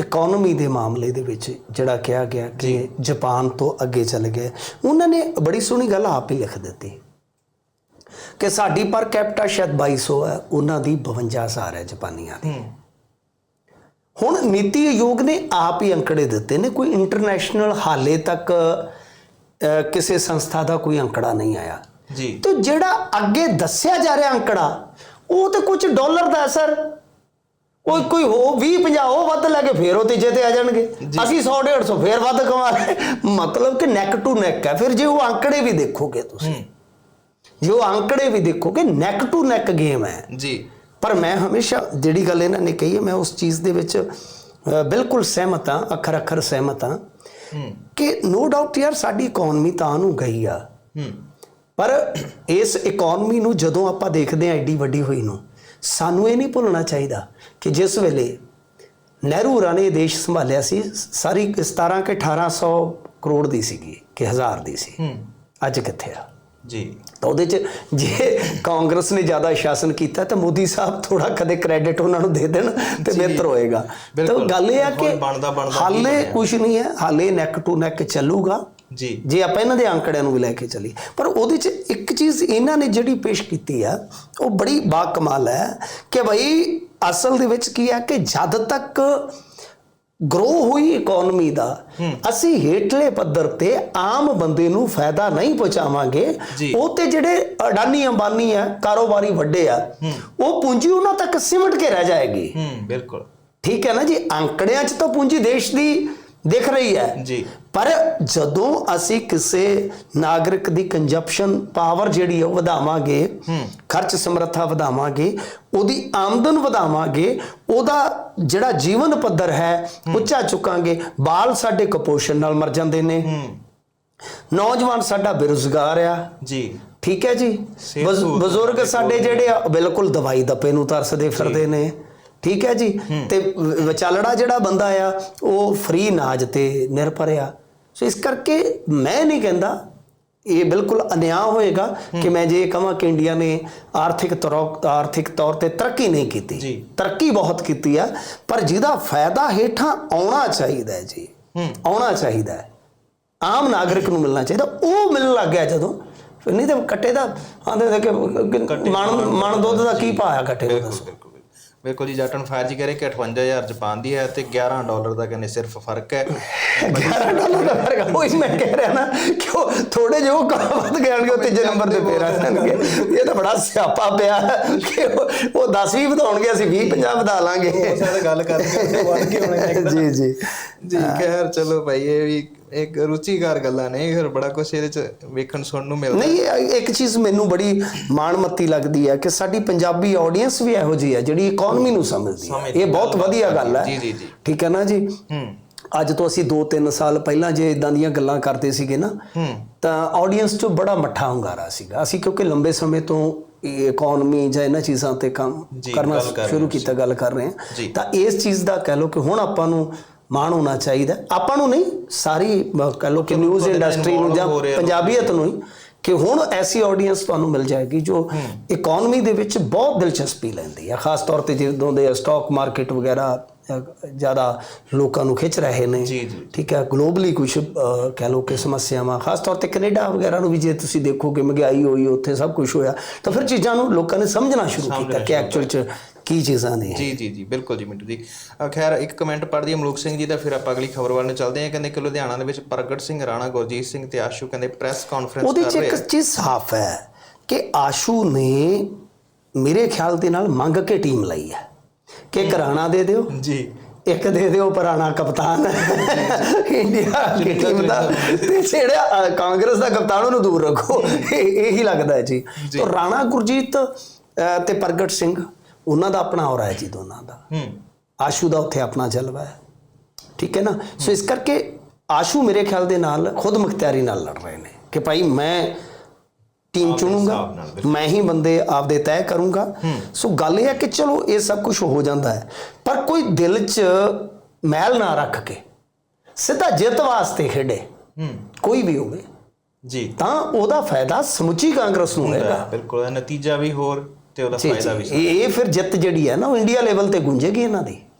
Economy ਦੇ ਮਾਮਲੇ ਦੇ ਵਿੱਚ ਜਿਹੜਾ ਕਿਹਾ ਗਿਆ ਕਿ ਜਾਪਾਨ ਤੋਂ ਅੱਗੇ ਚੱਲ ਗਏ। ਉਹਨਾਂ ਨੇ ਬੜੀ ਸੋਹਣੀ ਗੱਲ ਆਪ ਹੀ ਲਿਖ ਦਿੱਤੀ ਕਿ ਸਾਡੀ ਪਰ ਕੈਪਟਾ ਸ਼ਾਇਦ 2200 ਹੈ ਉਹਨਾਂ ਦੀ 52000 ਹੈ ਜਾਪਾਨੀਆਂ ਦੀ। ਹੁਣ ਨੀਤੀ ਆਯੋਗ ਨੇ ਆਪ ਹੀ ਅੰਕੜੇ ਦਿੱਤੇ ਨੇ ਕੋਈ ਇੰਟਰਨੈਸ਼ਨਲ ਹਾਲੇ ਤੱਕ ਕਿਸੇ ਸੰਸਥਾ ਦਾ ਕੋਈ ਅੰਕੜਾ ਨਹੀਂ ਆਇਆ। ਜੀ। ਤੇ ਜਿਹੜਾ ਅੱਗੇ ਦੱਸਿਆ ਜਾ ਰਿਹਾ ਅੰਕੜਾ ਉਹ ਤੇ ਕੁਝ ਡਾਲਰ ਦਾ ਹੈ ਸਰ। ਕੋਈ ਕੋਈ ਹੋ 20 50 ਉਹ ਵੱਧ ਲੈ ਕੇ ਫੇਰ ਉਹ ਤੀਜੇ ਤੇ ਆ ਜਾਣਗੇ। ਅਸੀਂ 100 150 ਫੇਰ ਵੱਧ ਕਮਾ ਲਏ। ਮਤਲਬ ਕਿ ਨੈਕ ਟੂ ਨੈਕ ਹੈ ਫਿਰ ਜੇ ਉਹ ਅੰਕੜੇ ਵੀ ਦੇਖੋਗੇ ਤੁਸੀਂ ਜੇ ਉਹ ਅੰਕੜੇ ਵੀ ਦੇਖੋਗੇ ਨੈਕ ਟੂ ਨੈਕ ਗੇਮ ਹੈ। ਜੀ। ਪਰ ਮੈਂ ਹਮੇਸ਼ਾ ਜਿਹੜੀ ਗੱਲ ਇਹਨਾਂ ਨੇ ਕਹੀ ਹੈ ਮੈਂ ਉਸ ਚੀਜ਼ ਦੇ ਵਿੱਚ ਬਿਲਕੁਲ ਸਹਿਮਤ ਹਾਂ ਅੱਖਰ ਅੱਖਰ ਸਹਿਮਤ ਹਾਂ। ਕਿ ਨੋ ਡਾਊਟ ਯਾਰ ਸਾਡੀ ਇਕਨੋਮੀ ਤਾਂ ਨੂੰ ਗਈ ਆ। ਪਰ ਇਸ ਇਕਨੋਮੀ ਨੂੰ ਜਦੋਂ ਆਪਾਂ ਦੇਖਦੇ ਹਾਂ ਐਡੀ ਵੱਡੀ ਹੋਈ ਨੂੰ ਸਾਨੂੰ ਇਹ ਨਹੀਂ ਭੁੱਲਣਾ ਚਾਹੀਦਾ ਕਿ ਜਿਸ ਵੇਲੇ ਨਹਿਰੂ ਹੋਰਾਂ ਨੇ ਇਹ ਦੇਸ਼ ਸੰਭਾਲਿਆ ਸੀ ਸਾਰੀ 17 ਕਿ 1800 ਕਰੋੜ ਦੀ ਸੀਗੀ ਕਿ ਹਜ਼ਾਰ ਦੀ ਸੀ। ਅੱਜ ਕਿੱਥੇ ਆ? ਜੀ। ਤਾਂ ਉਹਦੇ ਚ ਜੇ ਕਾਂਗਰਸ ਨੇ ਜ਼ਿਆਦਾ ਸ਼ਾਸਨ ਕੀਤਾ ਤਾਂ ਮੋਦੀ ਸਾਹਿਬ ਥੋੜਾ ਕਦੇ ਕ੍ਰੈਡਿਟ ਉਹਨਾਂ ਨੂੰ ਦੇ ਦੇਣ ਤੇ ਬਿਹਤਰ ਹੋਏਗਾ। ਤਾਂ। ਗੱਲ ਇਹ ਆ ਕਿ ਹਾਲੇ? ਕੁਝ ਨਹੀਂ ਹੈ ਹਾਲੇ ਨੈਕ ਟੂ ਨੈਕ ਚੱਲੂਗਾ। ਜੀ। ਜੇ ਆਪਾਂ ਇਹਨਾਂ ਦੇ ਅੰਕੜਿਆਂ ਨੂੰ ਵੀ ਲੈ ਕੇ ਚੱਲੀ ਪਰ ਉਹਦੇ ਚ ਇੱਕ ਚੀਜ਼ ਇਹਨਾਂ ਨੇ ਜਿਹੜੀ ਪੇਸ਼ ਕੀਤੀ ਆ ਉਹ ਬੜੀ ਬਾ ਕਮਾਲ ਹੈ ਕਿ ਭਾਈ ਅਸਲ ਦੇ ਵਿੱਚ ਕੀ ਹੈ ਕਿ ਜਦ ਤੱਕ ਗਰੋ ਹੋਈ ਇਕਨੋਮੀ ਦਾ ਅਸੀਂ ਹੇਠਲੇ ਪੱਧਰ ਤੇ ਆਮ ਬੰਦੇ ਨੂੰ ਫਾਇਦਾ ਨਹੀਂ ਪਹੁੰਚਾਵਾਂਗੇ। ਉਹ ਤੇ ਜਿਹੜੇ ਅਡਾਨੀ ਅੰਬਾਨੀ ਆ ਕਾਰੋਬਾਰੀ ਵੱਡੇ ਆ ਉਹ ਪੂੰਜੀ ਉਹਨਾਂ ਤੱਕ ਸਿਮਟ ਕੇ ਰਹਿ ਜਾਏਗੀ। ਹੂੰ ਬਿਲਕੁਲ। ਠੀਕ ਹੈ ਨਾ ਜੀ? ਅੰਕੜਿਆਂ 'ਚ ਤਾਂ ਪੂੰਜੀ ਦੇਸ਼ ਦੀ ਦਿਖ ਰਹੀ ਹੈ। ਜੀ। ਪਰ ਜਦੋਂ ਅਸੀਂ ਕਿਸੇ ਨਾਗਰਿਕ ਦੀ ਕੰਜਪਸ਼ਨ ਪਾਵਰ ਜਿਹੜੀ ਹੈ ਉਹ ਵਧਾਵਾਂਗੇ ਖਰਚ ਸਮਰੱਥਾ ਵਧਾਵਾਂਗੇ ਉਹਦੀ ਆਮਦਨ ਵਧਾਵਾਂਗੇ ਉਹਦਾ ਜਿਹੜਾ ਜੀਵਨ ਪੱਧਰ ਹੈ ਉੱਚਾ ਚੁੱਕਾਂਗੇ ਬਾਲ ਸਾਡੇ ਕੁਪੋਸ਼ਣ ਨਾਲ ਮਰ ਜਾਂਦੇ ਨੇ। ਨੌਜਵਾਨ ਸਾਡਾ ਬੇਰੁਜ਼ਗਾਰ ਆ। ਜੀ। ਠੀਕ ਹੈ ਜੀ। ਬਜ਼ੁਰਗ ਸਾਡੇ ਜਿਹੜੇ ਆ ਬਿਲਕੁਲ ਦਵਾਈ ਦੱਪੇ ਨੂੰ ਤਰਸਦੇ ਫਿਰਦੇ ਨੇ। ਠੀਕ ਹੈ ਜੀ? ਤੇ ਵਿਚਾਲੜਾ ਜਿਹੜਾ ਬੰਦਾ ਆ ਉਹ ਫ੍ਰੀ ਨਾਜ ਤੇ ਨਿਰਭਰ ਆ। ਸੋ ਇਸ ਕਰਕੇ ਮੈਂ ਨਹੀਂ ਕਹਿੰਦਾ ਇਹ ਬਿਲਕੁਲ ਅਨਿਆਂ ਹੋਏਗਾ ਕਿ ਮੈਂ ਜੇ ਕਹਾਂ ਕਿ ਇੰਡੀਆ ਨੇ ਆਰਥਿਕ ਤੌਰ ਆਰਥਿਕ ਤੌਰ ਤੇ ਤਰੱਕੀ ਨਹੀਂ ਕੀਤੀ। ਤਰੱਕੀ ਬਹੁਤ ਕੀਤੀ ਆ ਪਰ ਜਿਹਦਾ ਫਾਇਦਾ ਹੇਠਾਂ ਆਉਣਾ ਚਾਹੀਦਾ ਹੈ। ਜੀ ਆਉਣਾ ਚਾਹੀਦਾ। ਹੈ ਆਮ ਨਾਗਰਿਕ ਨੂੰ ਮਿਲਣਾ ਚਾਹੀਦਾ। ਉਹ ਮਿਲਣ ਲੱਗ ਗਿਆ ਜਦੋਂ। ਫਿਰ ਨਹੀਂ ਤਾਂ ਕੱਟੇ ਦਾ ਆਂਦੇ ਕਿ ਮਣ ਮਣ ਦੁੱਧ ਦਾ ਕੀ ਭਾਅ ਆ ਕੱਟੇ ਦਾ ਬਿਲਕੁਲ। ਬਿਲਕੁਲ ਬਿਲਕੁਲ ਜੀ ਜਟਨ ਫਾਇਰ ਜੀ ਕਹ ਰਹੇ ਕਿ 58000 ਜਾਪਾਨ ਦੀ ਹੈ ਤੇ 11 ਡਾਲਰ ਦਾ ਕਹਿੰਦੇ ਸਿਰਫ ਫ਼ਰਕ ਹੈ। 11 ਡਾਲਰ ਦਾ ਫ਼ਰਕ। ਉਹ ਹੀ ਮੈਂ ਕਹਿ ਰਿਹਾ ਨਾ ਕਿ ਉਹ ਥੋੜੇ ਜਿਹੇ ਉਹ ਕੰਮ ਵੱਧ ਗਏ ਹੋਣਗੇ ਉਹ ਤੀਜੇ ਨੰਬਰ ਤੇ ਫੇਰ ਆ ਜਾਣਗੇ। ਇਹ ਤਾਂ ਬੜਾ ਸਿਆਪਾ ਪਿਆ ਕਿ ਉਹ- ਉਹ 10 ਵੀ ਵਧਾਉਣਗੇ ਅਸੀਂ 20 50 ਵਧਾ ਲਾਂਗੇ। ਸਾਰੇ ਗੱਲ ਕਰਦੇ ਵੱਧ ਕੇ ਹੋਣੇ ਜੀ ਜੀ। ਜੀ ਖੈਰ ਚਲੋ ਭਾਈ ਇਹ ਵੀ ਇੱਕ ਰੁਚੀਕਾਰ ਗੱਲਾਂ ਨੇ ਫਿਰ ਬੜਾ ਕੁਝ ਇਹਦੇ ਚ ਵੇਖਣ ਸੁਣਨ ਨੂੰ ਮਿਲਦਾ। ਨਹੀਂ ਇੱਕ ਚੀਜ਼ ਮੈਨੂੰ ਬੜੀ ਮਾਣਮੱਤੀ ਲੱਗਦੀ ਹੈ ਕਿ ਸਾਡੀ ਪੰਜਾਬੀ ਆਡੀਅנס ਵੀ ਇਹੋ ਜੀ ਹੈ ਜਿਹੜੀ ਇਕਨੋਮੀ ਨੂੰ ਸਮਝਦੀ ਹੈ। ਇਹ ਬਹੁਤ ਵਧੀਆ ਗੱਲ ਹੈ। ਜੀ ਜੀ ਜੀ। ਠੀਕ ਹੈ ਨਾ ਜੀ? ਹੂੰ। ਅੱਜ ਤੋਂ ਅਸੀਂ 2-3 ਸਾਲ ਪਹਿਲਾਂ ਜੇ ਇਦਾਂ ਦੀਆਂ ਗੱਲਾਂ ਕਰਦੇ ਸੀਗੇ ਨਾ ਤਾਂ ਆਡੀਅנס 'ਚ ਬੜਾ ਮੱਠਾ ਹੁੰਗਾਰਾ ਸੀਗਾ। ਅਸੀਂ ਕਿਉਂਕਿ ਲੰਬੇ ਸਮੇਂ ਤੋਂ ਇਕਨੋਮੀ ਜਾਂ ਇਹਨਾਂ ਚੀਜ਼ਾਂ ਤੇ ਕੰਮ ਕਰਨਾ ਸ਼ੁਰੂ ਕੀਤਾ ਗੱਲ ਕਰ ਰਹੇ ਹਾਂ। ਤਾਂ ਇਸ ਚੀਜ਼ ਦਾ ਕਹਿ ਲੋ ਕਿ ਹੁਣ ਆਪਾਂ ਨੂੰ ਮਾਣ ਹੋਣਾ ਚਾਹੀਦਾ। ਆਪਾਂ ਨੂੰ ਨਹੀਂ ਸਾਰੀ ਕਹਿ ਲਓ ਕਿ ਨਿਊਜ਼ ਇੰਡਸਟਰੀ ਨੂੰ ਜਾਂ। ਪੰਜਾਬੀਅਤ ਨੂੰ ਹੀ ਕਿ ਹੁਣ ਐਸੀ ਆਡੀਅנס ਤੁਹਾਨੂੰ ਮਿਲ ਜਾਏਗੀ ਜੋ ਇਕਨੋਮੀ ਦੇ ਵਿੱਚ ਬਹੁਤ ਦਿਲਚਸਪੀ ਲੈਂਦੀ ਹੈ ਖਾਸ ਤੌਰ ਤੇ ਜਦੋਂ ਦੇ ਸਟਾਕ ਮਾਰਕੀਟ ਵਗੈਰਾ ਜ਼ਿਆਦਾ ਲੋਕਾਂ ਨੂੰ ਖਿੱਚ ਰਹੇ ਨੇ। ਠੀਕ ਹੈ ਗਲੋਬਲੀ ਕੁਝ ਕਹਿ ਲਓ ਕਿ ਸਮੱਸਿਆਵਾਂ ਖਾਸ ਤੌਰ ਤੇ ਕੈਨੇਡਾ ਵਗੈਰਾ ਨੂੰ ਵੀ ਜੇ ਤੁਸੀਂ ਦੇਖੋਗੇ ਮਹਿੰਗਾਈ ਹੋਈ ਉੱਥੇ ਸਭ ਕੁਝ ਹੋਇਆ ਤਾਂ ਫਿਰ ਚੀਜ਼ਾਂ ਨੂੰ ਲੋਕਾਂ ਨੇ ਸਮਝਣਾ ਸ਼ੁਰੂ ਕੀਤਾ ਕਿ ਐਕਚੁਅਲ ਚ ਕੀ ਚੀਜ਼ਾਂ ਨੇ ਜੀ ਜੀ ਜੀ ਬਿਲਕੁਲ ਜੀ ਮਿੰਟੂ ਜੀ। ਖੈਰ ਇੱਕ ਕਮੈਂਟ ਪੜ੍ਹਦੀ ਮਲੂਕ ਸਿੰਘ ਜੀ ਦਾ ਫਿਰ ਆਪਾਂ ਅਗਲੀ ਖਬਰ ਵੱਲ ਨੂੰ ਚੱਲਦੇ ਹਾਂ। ਕਹਿੰਦੇ ਕਿ ਲੁਧਿਆਣਾ ਦੇ ਵਿੱਚ ਪ੍ਰਗਟ ਸਿੰਘ ਰਾਣਾ ਗੁਰਜੀਤ ਸਿੰਘ ਤੇ ਆਸ਼ੂ ਕਹਿੰਦੇ ਪ੍ਰੈਸ ਕਾਨਫਰੰਸ ਉਹਦੇ ਕਰ ਚ ਰਹੇ ਇੱਕ ਚੀਜ਼ ਸਾਫ਼ ਹੈ ਕਿ ਆਸ਼ੂ ਨੇ ਮੇਰੇ ਖਿਆਲ ਦੇ ਨਾਲ ਮੰਗ ਕੇ ਟੀਮ ਲਈ ਹੈ। ਕਿ ਇੱਕ ਰਾਣਾ ਦੇ ਦਿਓ ਜੀ। ਇੱਕ ਦੇ ਦਿਓ ਪੁਰਾਣਾ ਕਪਤਾਨ। ਇੰਡੀਆ ਦੀ ਟੀਮ ਦਾ। ਤੇ ਜਿਹੜਾ ਕਾਂਗਰਸ ਦਾ ਕਪਤਾਨ ਉਹਨੂੰ ਦੂਰ ਰੱਖੋ। ਇਹ ਇਹੀ ਲੱਗਦਾ ਹੈ ਜੀ। ਤਾਂ ਰਾਣਾ ਗੁਰਜੀਤ ਤੇ ਪ੍ਰਗਟ ਸਿੰਘ ਉਹਨਾਂ ਦਾ ਆਪਣਾ ਔਰਾ ਹੈ ਜੀ ਦੋਨਾਂ ਦਾ। ਹੂੰ। ਆਸ਼ੂ ਦਾ ਉੱਥੇ ਆਪਣਾ ਜਲਵਾ ਹੈ। ਠੀਕ ਹੈ ਨਾ? ਸੋ ਇਸ ਕਰਕੇ ਆਸ਼ੂ ਮੇਰੇ ਖਿਆਲ ਦੇ ਨਾਲ ਖੁਦ ਮੁਖਤਿਆਰੀ ਨਾਲ ਲੜ ਰਹੇ ਨੇ ਕਿ ਭਾਈ ਮੈਂ ਟੀਮ ਚੁਣੂੰਗਾ ਮੈਂ ਹੀ ਬੰਦੇ ਆਪਦੇ ਤੈਅ ਕਰੂੰਗਾ। ਸੋ ਗੱਲ ਇਹ ਹੈ ਕਿ ਚਲੋ ਇਹ ਸਭ ਕੁਝ ਹੋ ਜਾਂਦਾ ਹੈ ਪਰ ਕੋਈ ਦਿਲ 'ਚ ਮੈਲ ਨਾ ਰੱਖ ਕੇ ਸਿੱਧਾ ਜਿੱਤ ਵਾਸਤੇ ਖੇਡੇ। ਕੋਈ ਵੀ ਹੋਵੇ। ਜੀ। ਤਾਂ ਉਹਦਾ ਫਾਇਦਾ ਸਮੁੱਚੀ ਕਾਂਗਰਸ ਨੂੰ ਹੋਏਗਾ। ਬਿਲਕੁਲ। ਨਤੀਜਾ ਵੀ ਹੋਰ ਤੇ ਉਹਦਾ ਫਾਇਦਾ ਵੀ ਇਹ ਫਿਰ ਜਿੱਤ ਜਿਹੜੀ ਹੈ ਨਾ ਉਹ ਇੰਡੀਆ ਲੈਵਲ ਤੇ ਗੁੰਜੇਗੀ ਇਹਨਾਂ ਦੀ।